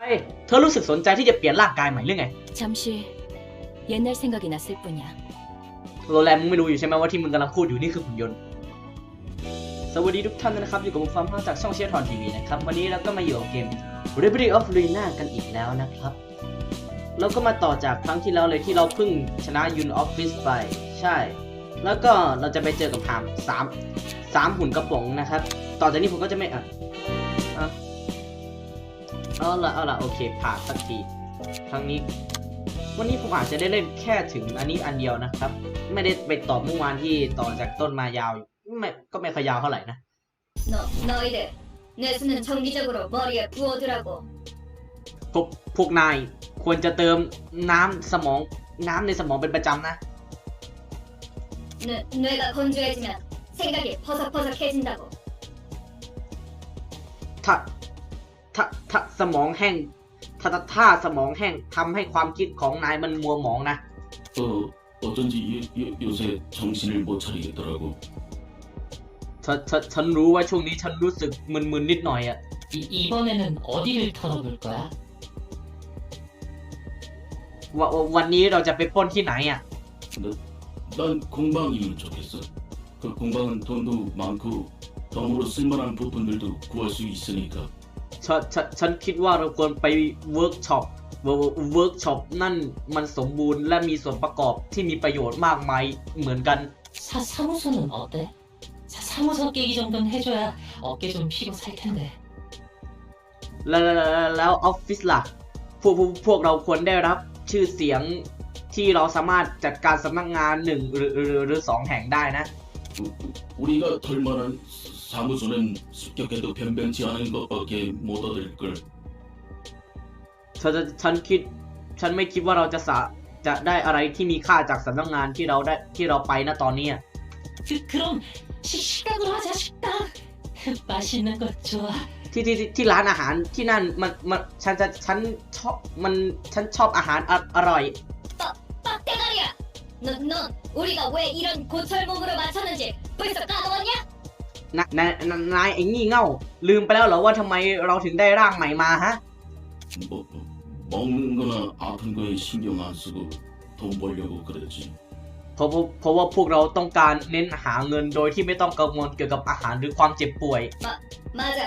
เฮ้ยเธอรู้สึกสนใจที่จะเปลี่ยนร่างกายใหม่หรือไง 잠시 옛날 생각이 났을 뿐이야. โรแลนมึงไม่รู้อยู่ใช่ไหมว่าที่มึงกำลังพูดอยู่นี่คือหุ่นยนต์ สวัสดีทุกท่านนะครับ อยู่กับผมฟาร์มภาคจากช่องเชียร์ทอนทีวีนะครับ วันนี้เราก็มาอยู่กับเกม r e b e l of Luna กันอีกแล้วนะครับ เราก็มาต่อจากครั้งที่แล้วเลยที่เราเพิ่งชนะยุนออฟฟิศไป ใช่ แล้วก็เราจะไปเจอกับหามสามสามหุ่นกระป๋องนะครับ ต่อจากนี้ผมก็จะไม่อ่ะอ่ะ เอาละเอาละโอเค ผ่านสักทีครั้งนี้ วันนี้ผมอาจจะได้เล่นแค่ถึงอันนี้อันเดียวนะครับ ไม่ได้ไปต่อเมื่อวานที่ต่อจากต้นมายาวอยู่ไม่ก็ไม่ค่อยยาวเท่าไหร่นะ 너, 너희들 내 수는 정기적으로 머리에 부어두라고 พวกพวกนายควรจะเติมน้ำสมองน้ำในสมองเป็นประจำนะ 뇌, 뇌가 건조해지면 생각이 퍼석퍼석해진다고 ถ้า ถ้าถ้าสมองแห้งถ้าถ้าถ้าสมองแห้งทำให้ความคิดของนายมันมัวหมองนะ 어, 어쩐지 요, 요, 요새 정신을 못 차리겠더라고. ฉันฉันฉันรู้ว่าช่วงนี้ฉันรู้สึกมึนๆนิดหน่อยอะ 이, 이번에는 어디를 털어볼 거야? ว่าว่าวันนี้เราจะไปปล้นที่ไหนอะ 너, 난 공방이면 좋겠어. 그 공방은 돈도 많고 덤으로 쓸만한 부품들도 구할 수 있으니까. ฉันฉันฉันคิดว่าเราควรไปเวิร์กช็อปเวิร์กช็อปนั่นมันสมบูรณ์และมีส่วนประกอบที่มีประโยชน์มากมายเหมือนกัน 사, 사무소는 어때? 사, 사무소 깨기 정도는 해줘야 어깨 좀 피고 살 텐데. แล้วแล้วแล้วออฟฟิศล่ะพวกพวกพวกเราควรได้รับชื่อเสียงที่เราสามารถจัดการสำนักงานหนึ่งหรือหรือหรือสองแห่งได้นะ 우, 우리가 털 만한 사무소는 습격해도 변변치 않은 것밖에 못 얻을 걸. ฉันฉันคิด ฉันไม่คิดว่าเราจะสะจะได้อะไรที่มีค่าจากสำนักงานที่เราได้ที่เราไปนะตอนนี้อะ 그, 그럼 시, 식당으로 하자 식당. 맛있는 것 좋아. ที่ที่ที่ที่ร้านอาหารที่นั่นมันมันฉันจะฉันชอบมันฉันชอบอาหารออร่อย 빡대가리야 넌, 넌 우리가 왜 이런 고철 몸으로 맞췄는지 벌써 까먹었냐? นะนายนายนายไอ้งี่เง่า ลืมไปแล้วเหรอว่าทำไมเราถึงได้ร่างใหม่มาฮะ 뭐, 뭐, 먹는 거나 아픈 거에 신경 안 쓰고 돈 벌려고 그랬지. เพราะเพราะเพราะว่าพวกเราต้องการเน้นหาเงินโดยที่ไม่ต้องกังวลเกี่ยวกับอาหารหรือความเจ็บป่วย 맞아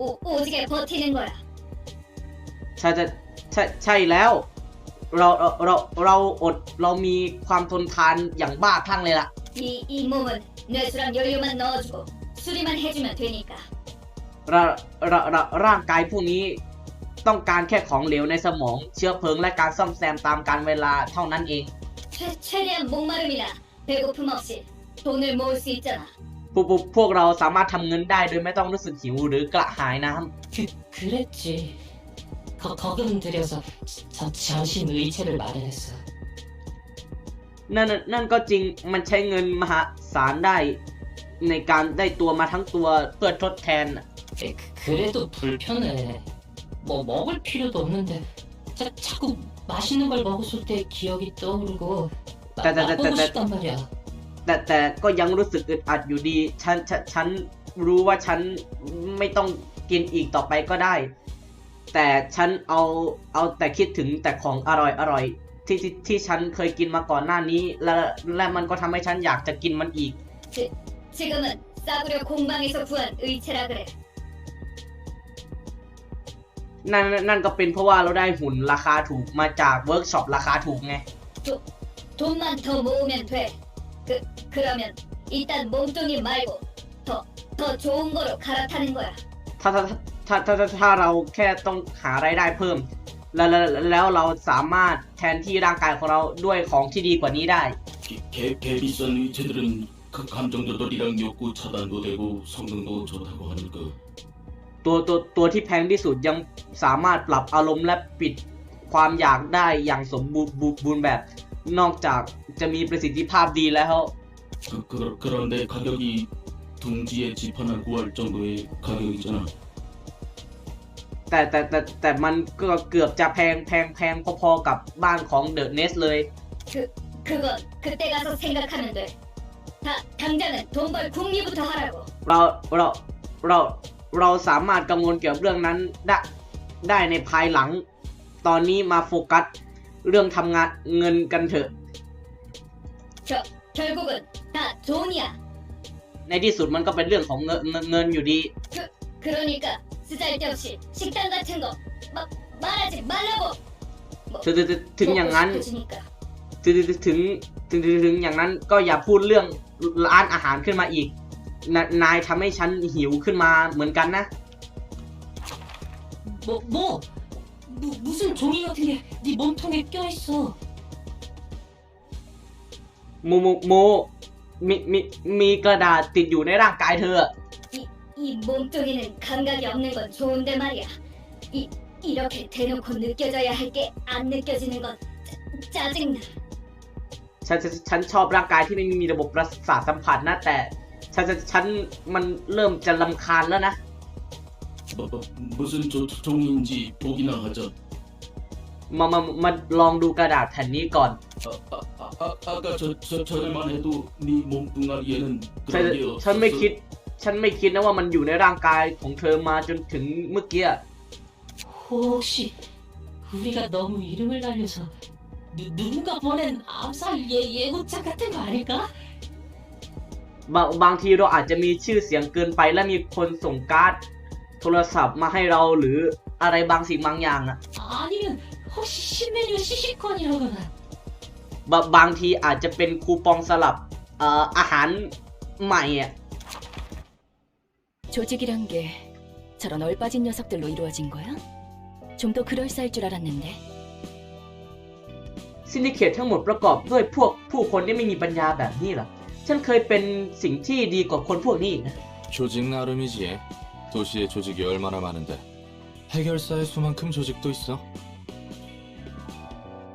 오, 오지게 버티는 거야 ใช่จะใช่ใช่แล้ว เราเราเราเราอดเรามีความทนทานอย่างบ้าคลั่งเลยล่ะ 이, 이 몸은 뇌수랑 연료만 넣어주고 수리만 해주면 되니까 เราเราเราร่างกายพวกนี้ต้องการแค่ของเหลวในสมอง เชื้อเพลิงและการซ่อมแซมตามการเวลาเท่านั้นเอง 최, 최대한 목마름이나 배고픔 없이 돈을 모을 수 있잖아 พวกพวกพวกเราสามารถทำเงินได้โดยไม่ต้องรู้สึกหิวหรือกระหายน้ำ 그, 그랬지. 거, 거금 들여서 저, 잠시 의체를 마련했어. นั่นน่ะนั่นก็จริงมันใช้เงินมหา ศาลได้ ในการได้ตัวมาทั้งตัวเพื่อทดแทนน่ะ 에, 그, 그래도 불편해. 뭐 먹을 필요도 없는데 자, 자꾸 맛있는 걸 먹었을 때 기억이 떠오르고 마, 자, 자, 자, 맛보고 자, 자. 싶단 말이야. แต่แต่ก็ยังรู้สึกอึดอัดอยู่ดี ฉันฉันฉันรู้ว่าฉันไม่ต้องกินอีกต่อไปก็ได้ แต่ฉันเอาเอาแต่คิดถึงแต่ของอร่อยอร่อย ที่ที่ที่ฉันเคยกินมาก่อนหน้านี้ และและมันก็ทำให้ฉันอยากจะกินมันอีก 지금은 싸구려 공방에서 구한 의체라 그래 นั่นนั่นก็เป็นเพราะว่าเราได้หุ่นราคาถูกมาจากเวิร์กช็อปราคาถูกไง 돈만 더 모으면 돼 그, 그러면 일단 몸뚱이 말고 더, 더 좋은 거로 갈아타는 거야 ถ้าถ้าถ้าถ้าถ้าถ้าเราแค่ต้องหารายได้เพิ่ม แล้วแล้วแล้วเราสามารถแทนที่ร่างกายของเราด้วยของที่ดีกว่านี้ได้ 개, 개, 개 비싼 의체들은 그 감정 조절이랑 욕구 차단도 되고 성능도 좋다고 하니까 ตัวตัวตัวที่แพงที่สุดยังสามารถปรับอารมณ์และปิดความอยากได้อย่างสมบูรณ์บูบูรณ์แบบ นอกจากจะมีประสิทธิภาพดีแล้ว 그, 그, 그런데 가격이 둥지에 집 하나 구할 정도의 가격이잖아 แต่แต่แต่แต่มันก็เกือบจะแพงแพงแพงพอๆกับบ้านของเดอะเนสเลย 그건 그때 가서 생각하면 돼 다, 당장은 돈 벌 궁리부터 하라고 เราเราเราเราสามารถกังวลเกี่ยวกับเรื่องนั้นได้ ได้ในภายหลัง ตอนนี้มาโฟกัส เรื่องทำงานเงินกันเถอะ 겨, 결국은 다 돈이야. ในที่สุดมันก็เป็นเรื่องของเงินเงินเงินอยู่ดี 그러니까 쓰잘데없이 식당 같은 거 마, 말하지 말라고. 뭐, ถึงถึงถึงอย่างนั้น 먹고 싶어지니까. ถึงถึงถึงถึงถึงถึงอย่างนั้นก็อย่าพูดเรื่องร้านอาหารขึ้นมาอีกนนายทำให้ฉันหิวขึ้นมาเหมือนกันนะ 뭐, 뭐? 무, 무슨 종이 같은 게 네 몸통에 껴있어. โมโมโมมีมีมีกระดาษติดอยู่ในร่างกายเธอ 이 몸뚱이는 감각이 없는 건 좋은데 말이야. 이 이렇게 대놓고 느껴져야 할 게 안 느껴지는 건 짜, 짜증나. ฉันฉันฉันชอบร่างกายที่ไม่มีระบบประสาทสัมผัสนะ แต่ฉันฉันฉันมันเริ่มจะลำคาญแล้วนะ 뭐, 뭐, 무슨 조, 종인지 보기나 하자. มามามาลองดูกระดาษแผ่นนี้ก่อน 아, 아, 아, 아, 아까 저, 저 전에만 해도 네 몸뚱아리에는 ฉัน 그런 게 ฉันไม่ 없었어. คิด ฉันไม่คิดนะว่ามันอยู่ในร่างกายของเธอมาจนถึงเมื่อกี้ 혹시 우리가 너무 이름을 날려서 누, 누군가 보낸 암살 예, 예고장 같은 거 아닐까? บางบางทีเราอาจจะมีชื่อเสียงเกินไปและมีคนส่งการ์ดโทรศัพท์มาให้เราหรืออะไรบางสิ่งบางอย่างอะ 아니면 혹시 신메뉴 시식권이라거나 บบางทีอาจจะเป็นคูปองสลับเอ่ออาหารใหม่อะ 조직이란 게 저런 얼빠진 녀석들로 이루어진 거야? 좀 더 그럴싸할 줄 알았는데. ซินดิเคตทั้งหมดประกอบด้วยพวกผู้คนที่ไม่มีปัญญาแบบนี้เหรอ ฉันเคยเป็นสิ่งที่ดีกว่าคนพวกนี้อีกนะ 조직 나름이지. 도시의 조직이 얼마나 많은데. 해결사의 수만큼 조직도 있어.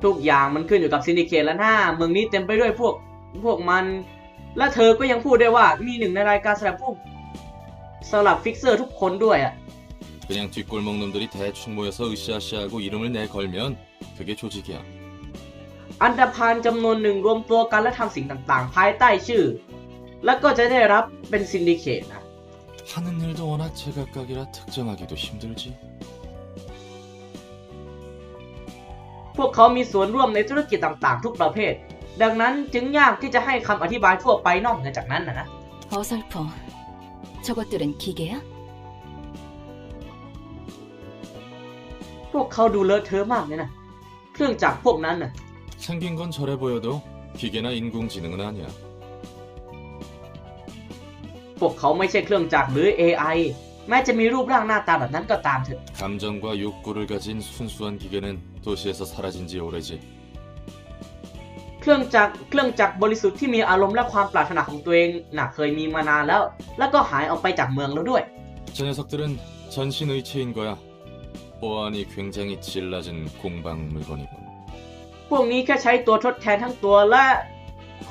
ทุกอย่างมันขึ้นอยู่กับซินดิเคตแล้วนะเมืองนี้เต็มไปด้วยพวกพวกมัน และเธอก็ยังพูดได้ว่ามีหนึ่งในรายการสลับพวก สลับฟิกเซอร์ทุกคนด้วยอ่ะ 그냥 뒷골목 놈들이 대충 모여서 으쌰으쌰하고 이름을 내걸면 그게 조직이야. อันดพานจำนวนหนึ่งรวมตัวกันและทำสิ่งต่างๆ ภายใต้ชื่อ แล้วก็จะได้รับเป็นซินดิเคตนะ 하는 일도 워낙 제각각이라 특정하기도 힘들지. พวกเขามีส่วนร่วมในธุรกิจต่างๆ ทุกประเภท ดังนั้นจึงยากที่จะให้คำอธิบายทั่วไปนอกเหนือจากนั้นนะนะ 어설퍼. 저것들은 기계야? พวกเขาดูเลอะเทอะมากเลยนะ เครื่องจักรพวกนั้นน่ะ 생긴 건 저래 보여도 기계나 인공지능은 아니야. พวกเขาไม่ใช่เครื่องจักรหรือ AI แม้จะมีรูปร่างหน้าตาแบบนั้นก็ตามเถอะ 감정과 욕구를 가진 순수한 기계는 도시에서 사라진 지 오래지. เครื่องจักรเครื่องจักรบริสุทธิ์ที่มีอารมณ์และความปรารถนาของตัวเองน่ะเคยมีมานานแล้ว แล้วก็หายออกไปจากเมืองแล้วด้วย 저 녀석들은 전신 의체인 거야. 보안이 굉장히 질 낮은 공방 물건이군. พวกนี้แค่ใช้ตัวทดแทนทั้งตัวและ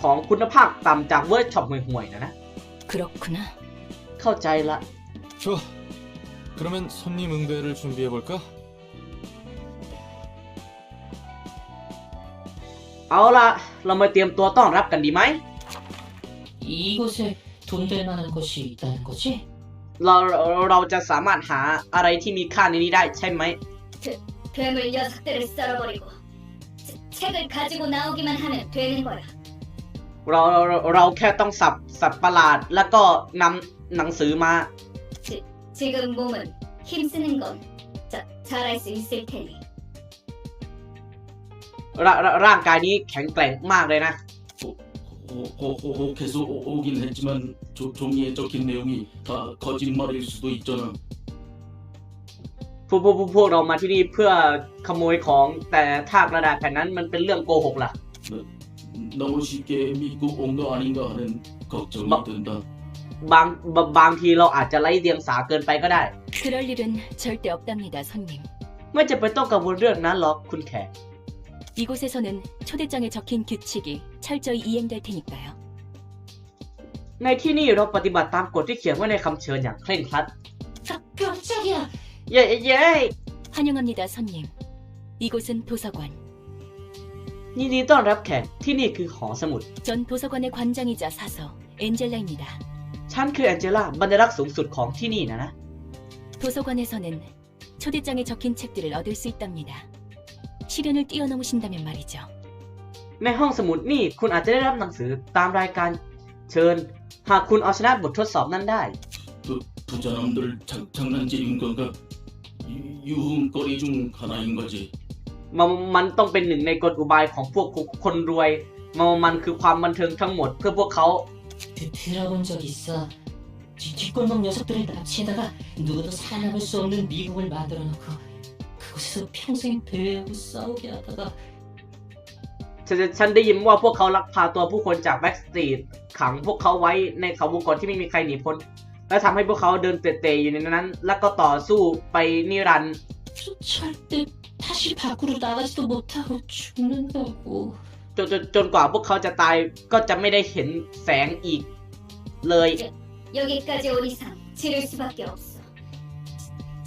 ของคุณภาพต่ำจากเวิร์กช็อปห่วยๆนะนะ 그렇구나. เข้าใจละ 좋아. 그러면 손님 응대를 준비해 볼까? เอาละเรามาเตรียมตัวต้อนรับกันดีไหม 이곳에 돈 될 만한 것이 있다는 거지? เราเราจะสามารถหาอะไรที่มีค่าในนี้ได้ใช่ไหม 괴물 녀석들을 썰어버리고 책- 책을 가지고 나오기만 하면 되는 거야. เราเราเราแค่ต้องสับสัตว์ประหลาด แล้วก็นำหนังสือมา 지, 지금 몸은 힘쓰는 건 자, 잘할 수 있을 테니. ร่าร่าร่างกายนี้แข็งแกร่งมากเลยนะ 호- 호- 호- 혹해서 오- 오긴 했지만 조, 종이에 적힌 내용이 다 거짓말일 수도 있잖아. พวกพวกพวกพวกเรามาที่นี่เพื่อขโมยของ แต่ถ้ากระดาษแผ่นนั้นมันเป็นเรื่องโกหกล่ะ 너무 쉽게 믿고 온 거 아닌가 하는 걱정이 뭐- 든다. บางบบางทีเราอาจจะไร้เดียงสาเกินไปก็ได้ 그럴 일은 절대 없답니다, 손님. ไม่จะเป็นต้องกังวลเรื่องนั้นหรอกคุณแขก 이곳에서는 초대장에 적힌 규칙이 철저히 이행될 테니까요. ในที่นี่เราปฏิบัติตามกฎที่เขียนไว้ในคำเชิญอย่างเคร่งครัด 깜, 깜짝이야! เย้เย้ 환영합니다, 손님. 이곳은 도서관. ยินดีต้อนรับแขกที่นี่คือหอสมุด 전 도서관의 관장이자 사서 엔젤라입니다. ฉันคือแองเจล่าบรรลักษ์สูงสุดของที่นี่นะนะ 도서관에서는 초대장에 적힌 책들을 얻을 수 있답니다. 시련을 뛰어넘으신다면 말이죠. ในห้องสมุดนี่คุณอาจจะได้รับหนังสือตามรายการเชิญ หากคุณเอาชนะบททดสอบนั้นได้ 그 부자놈들 장, 장난질인 건가? 유, 유흥거리 중 하나인 거지. มันมันต้องเป็นหนึ่งในกลอุบายของพวกคนรวย มันมันคือความบันเทิงทั้งหมดเพื่อพวกเขา 드, 들어본 적 있어. 뒤, 뒷골목 녀석들을 납치해다가 누구도 살아남을 수 없는 미국을 만들어 놓고 그곳에서 평생 배회하고 싸우게 하다가 ฉันฉันได้ยินว่าพวกเขาลักพาตัวผู้คนจากแบ็กสตรีทขังพวกเขาไว้ในเขาวงกตที่ไม่มีใครหนีพ้น และทำให้พวกเขาเดินเตะๆอยู่ในนั้น แล้วก็ต่อสู้ไปนิรันดร์ 절대 다시 밖으로 나가지도 못하고 죽는다고. จนจนจนกว่าพวกเขาจะตายก็จะไม่ได้เห็นแสงอีกเลย 여기까지 온 이상 지를 수밖에 없어.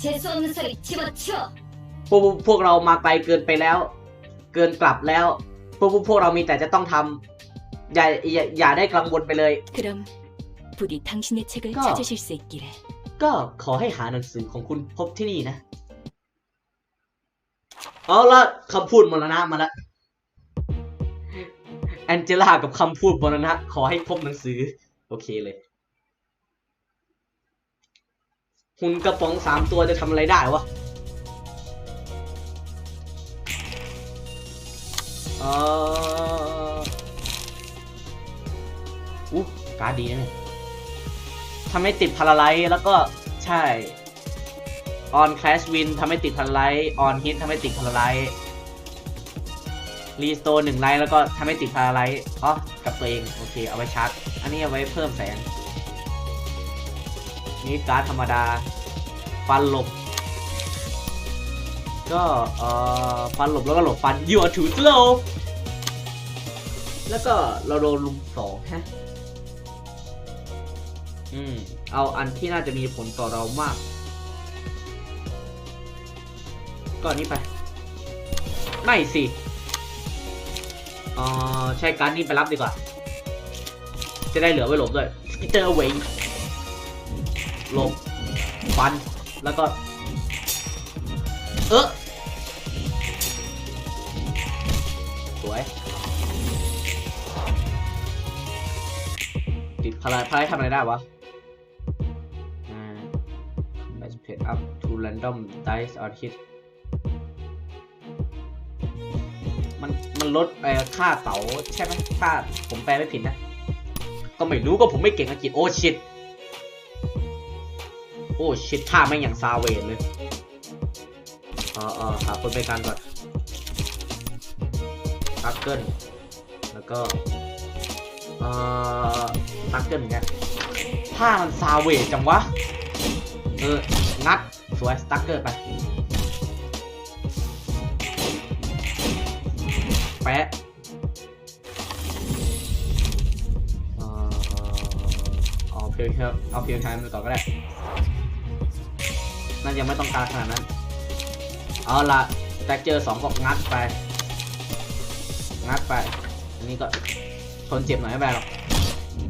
재수 없는 소리 집어치워. พวกพวกเรามาไกลเกินไปแล้ว เกินกลับแล้ว พวกพวกเรามีแต่จะต้องทำอย่าอย่าอย่าได้กังวลไปเลย 그럼 부디 당신의 책을 가. 찾으실 수 있기를. ก็ขอให้หาหนังสือของคุณพบที่นี่นะ เอาละคำพูดมรณะมาละแองเจล่ากับคำพูดมรณะ ขอให้พบหนังสือ โอเคเลย หุ่นกระป๋องสามตัวจะทำอะไรได้วะ อออู้การดดีนะเนี่ยทำให้ติดพาราไลท์แล้วก็ใช่ on clash win ทำให้ติดพาราไลท์ on hit ทำให้ติดพาราไลท์รีสโตหนึ่งไลท์แล้วก็ทำให้ติดพาราไลท์อ๋อกับตัวเอง โอเค เอาไว้ชาร์จ อันนี้เอาไว้เพิ่มแสง นี่การ์ดธรรมดา ฟันหลบ ก็เอ่อฟันหลบแล้วก็หลบฟัน you are too slow แล้วก็เราโดนลุมสองฮะ อืม เอาอันที่น่าจะมีผลต่อเรามาก ก็อันนี้ไป ไม่สิเอ่อใช้การดนี้ไปรับดีกว่า จะได้เหลือไว้หลบด้วยสกิเตอร์เวงหลบฟัน แล้วก็ เออสวย ติดพลายพลายทำอะไรได้วะอ่า match paid up to random dice or hit มันมันลดเอ่อค่าเต๋าใช่ไหมค่าผมแปลไม่ผิดนะ ก็ไม่รู้ก็ผมไม่เก่งอังกฤษโอ้ชิต โอ้ชิตท่าไม่อย่างซาเวนเลย ออเออหาคนไปกันก่อนตักเกิลแล้วก็เอ่อตักเกิลเหมือนกันท่ามันซาเวทจังวะ เออ งัด สวย สตักเกอร์ไป แปะเอ่อเอาเพียงครับเอาเพียงไทม์ไปก่อนก็ได้นั่นยังไม่ต้องการขนาดนั้น เอาละแตกเจอสองก็งัดไป งัดไป อันนี้ก็ทนเจ็บหน่อยไม่เป็นไรหรอก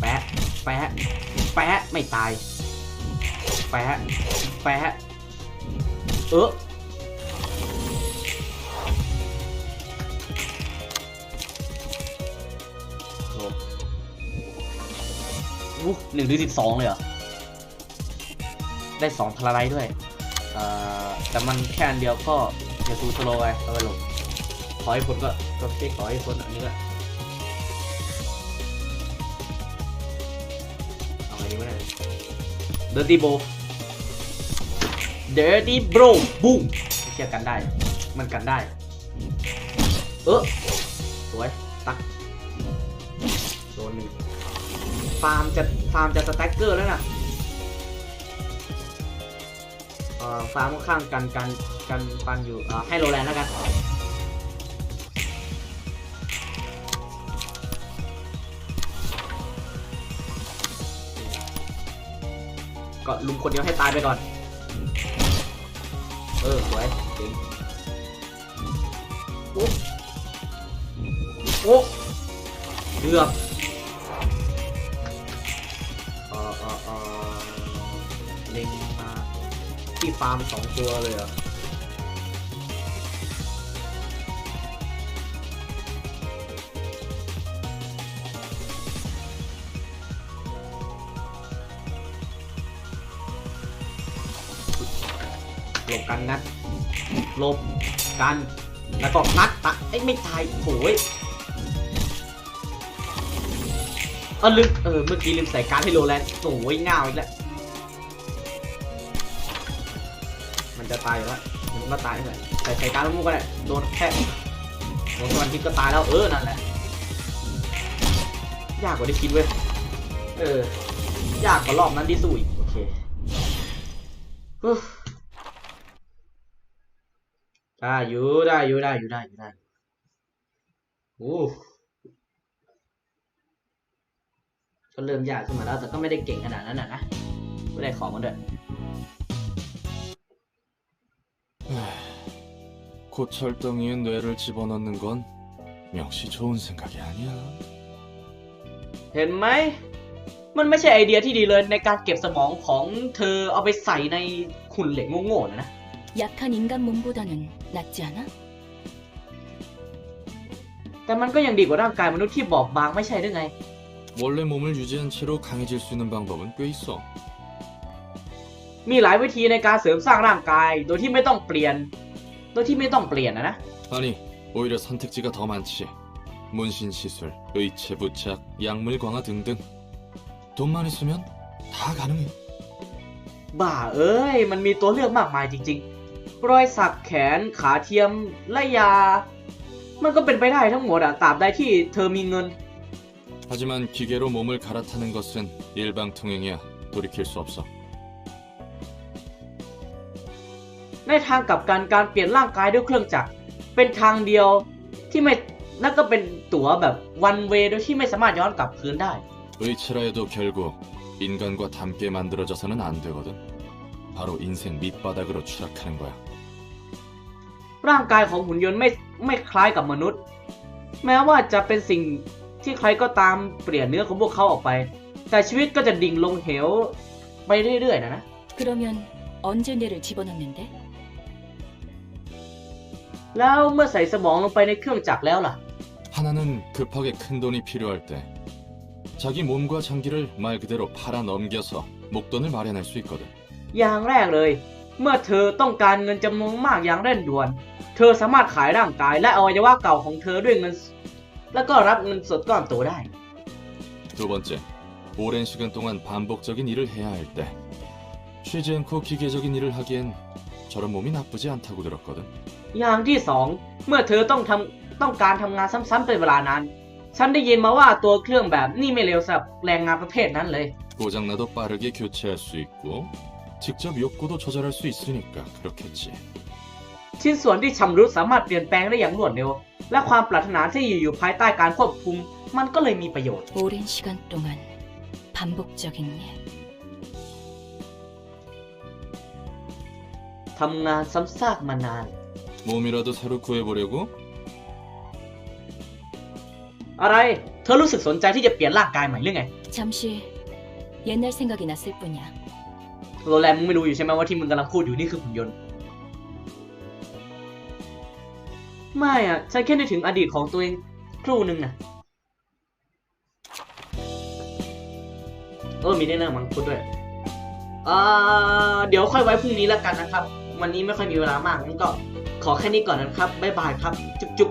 แปะแปะแปะไม่ตาย แปะแปะเออหอู้หนึ่งถึงสิบสองเลยเหรอ ได้สองพลาไรด้วย เอ่อแต่มันแค่อันเดียวก็อย่าซูสโลไปเอาไปหลงขอให้พ้นก็ก็เช็คขอให้พ้นอันนี้ก็เอาไงดีวะเนี่ย Dirty Bro Dirty Bro บุ้งเทียบกันได้ มันกันได้ เออสวย ตักโดนหนึ่งฟาร์มจะฟาร์มจะสแต็กเกอร์แล้วน่ะ ฟ้าร์มข้างกันกันกันฟันอยู่ให้โรแลนด์แล้วกันก็ลุมคนเดียวให้ตายไปก่อน เออ สวยเจ๋งโอ้โอ้เกือบเออเออเออเล็ง ที่ฟาร์มสองตัวเลยเหรอหลบกันนัดหลบกันแล้วก็นัดตะไอ้ไม่ตายโอ้ยอ่อลืมเออเมื่อกี้ลืมใส่การให้โรแลนด์โอ้ยง่าวอีกแล้ว ตายอยู่แล้วมันก็ตายเลยใส่ใส่การดลูกก็ได้โดนแค่โดนสวันทิพก็ตายแล้วเออนั่นแหละยากกว่าที่คิดเว้ยเออยากกว่ารอบนั้นที่สู้อีกโอเคได้อยู่ได้อยู่ได้อยู่ได้อยู่ได้โอ้ก็เริ่มยากขึ้นมาแล้วแต่ก็ไม่ได้เก่งขนาดนั้นนะนะไม่ได้ของมันด้วย 곧 철덩이에 뇌를 집어넣는 건 역시 좋은 생각이 아니야. เห็นไหม มันไม่ใช่ไอเดียที่ดีเลยในการเก็บสมองของเธอเอาไปใส่ในหุ่นเหล็กโง่ๆนะนะ 약한 인간 몸보다는 낫지 않아? แต่มันก็ยังดีกว่าร่างกายมนุษย์ที่บอบบางไม่ใช่หรือไง 원래 몸을 유지한 채로 강해질 수 있는 방법은 꽤 있어. มีหลายวิธีในการเสริมสร้างร่างกาย โดยที่ไม่ต้องเปลี่ยน โดยที่ไม่ต้องเปลี่ยนนะนะ 아니, 오히려 선택지가 더 많지. 문신 시술, 의체 부착, 약물 강화 등등. 돈만 있으면 다 가능해. บ้าเอ้ย มันมีตัวเลือกมากมายจริงๆ รอยสักแขนขาเทียมและยา มันก็เป็นไปได้ทั้งหมดอะตราบใดที่เธอมีเงิน 하지만 기계로 몸을 갈아타는 것은 일방통행이야. 돌이킬 수 없어. ในทางกลับกันการเปลี่ยนร่างกายด้วยเครื่องจักรเป็นทางเดียวที่ไม่แล้วก็เป็นตั๋วแบบวันเวโดยที่ไม่สามารถย้อนกลับคืนได้ 의체라 해도 결국 인간과 닮게 만들어져서는 안 되거든. 바로 인생 밑바닥으로 추락하는 거야. ร่างกายของหุ่นยนต์ไม่ไม่คล้ายกับมนุษย์ แม้ว่าจะเป็นสิ่งที่ใครก็ตามเปลี่ยนเนื้อของพวกเขาออกไป แต่ชีวิตก็จะดิ่งลงเหวไปเรื่อยๆนะนะ 그러면 언제 뇌를 집어넣는데? แล้วเมื่อใส่สมองลงไปในเครื่องจักรแล้วล่ะ 하나는 급하게 큰 돈이 필요할 때 자기 몸과 장기를 말 그대로 팔아 넘겨서 목돈을 마련할 수 있거든. อย่างแรกเลย เมื่อเธอต้องการเงินจำนวนมากอย่างเร่งด่วน เธอสามารถขายร่างกายและอวัยวะเก่าของเธอด้วยเงิน แล้วก็รับเงินสดก้อนโตได้ 두 번째, 오랜 시간 동안 반복적인 일을 해야 할 때 쉬지 않고 기계적인 일을 하기엔 저런 몸이 나쁘지 않다고 들었거든. อย่างที่สองเมื่อเธอต้องทำต้องการทำงานซ้ำๆเป็นเวลานาน ฉันได้ยินมาว่าตัวเครื่องแบบนี่ไม่เลวสำหรับแรงงานประเภทนั้นเลย 고장나도 빠르게 교체할 수 있고 직접 욕구도 조절할 수 있으니까 그렇겠지. ชิ้นส่วนที่ชำรุดสามารถเปลี่ยนแปลงได้อย่างรวดเร็ว และความปรารถนาที่อยู่ภายใต้การควบคุม มันก็เลยมีประโยชน์ 오랜 시간 동안 반복적인 일. ทำงานซ้ำซากมานาน 몸이라도 새로 구해보려고? อะไร เธอรู้สึกสนใจที่จะเปลี่ยนร่างกายใหม่หรือไง 잠시 옛날 생각이 났을 뿐이야. โรแลนด์มึงไม่รู้อยู่ใช่ไหมว่าที่มึงกำลังพูดอยู่นี่คือหุ่นยนต์ ไม่อะฉันแค่นึกถึงอดีตของตัวเองครู่หนึ่งนะเออมีแน่ๆมังคุดด้วยอ่าเดี๋ยวค่อยไว้พรุ่งนี้แล้วกันนะครับ วันนี้ไม่ค่อยมีเวลามากงั้นก็ขอแค่นี้ก่อนนะครับบ๊ายบายครับ จุ๊บ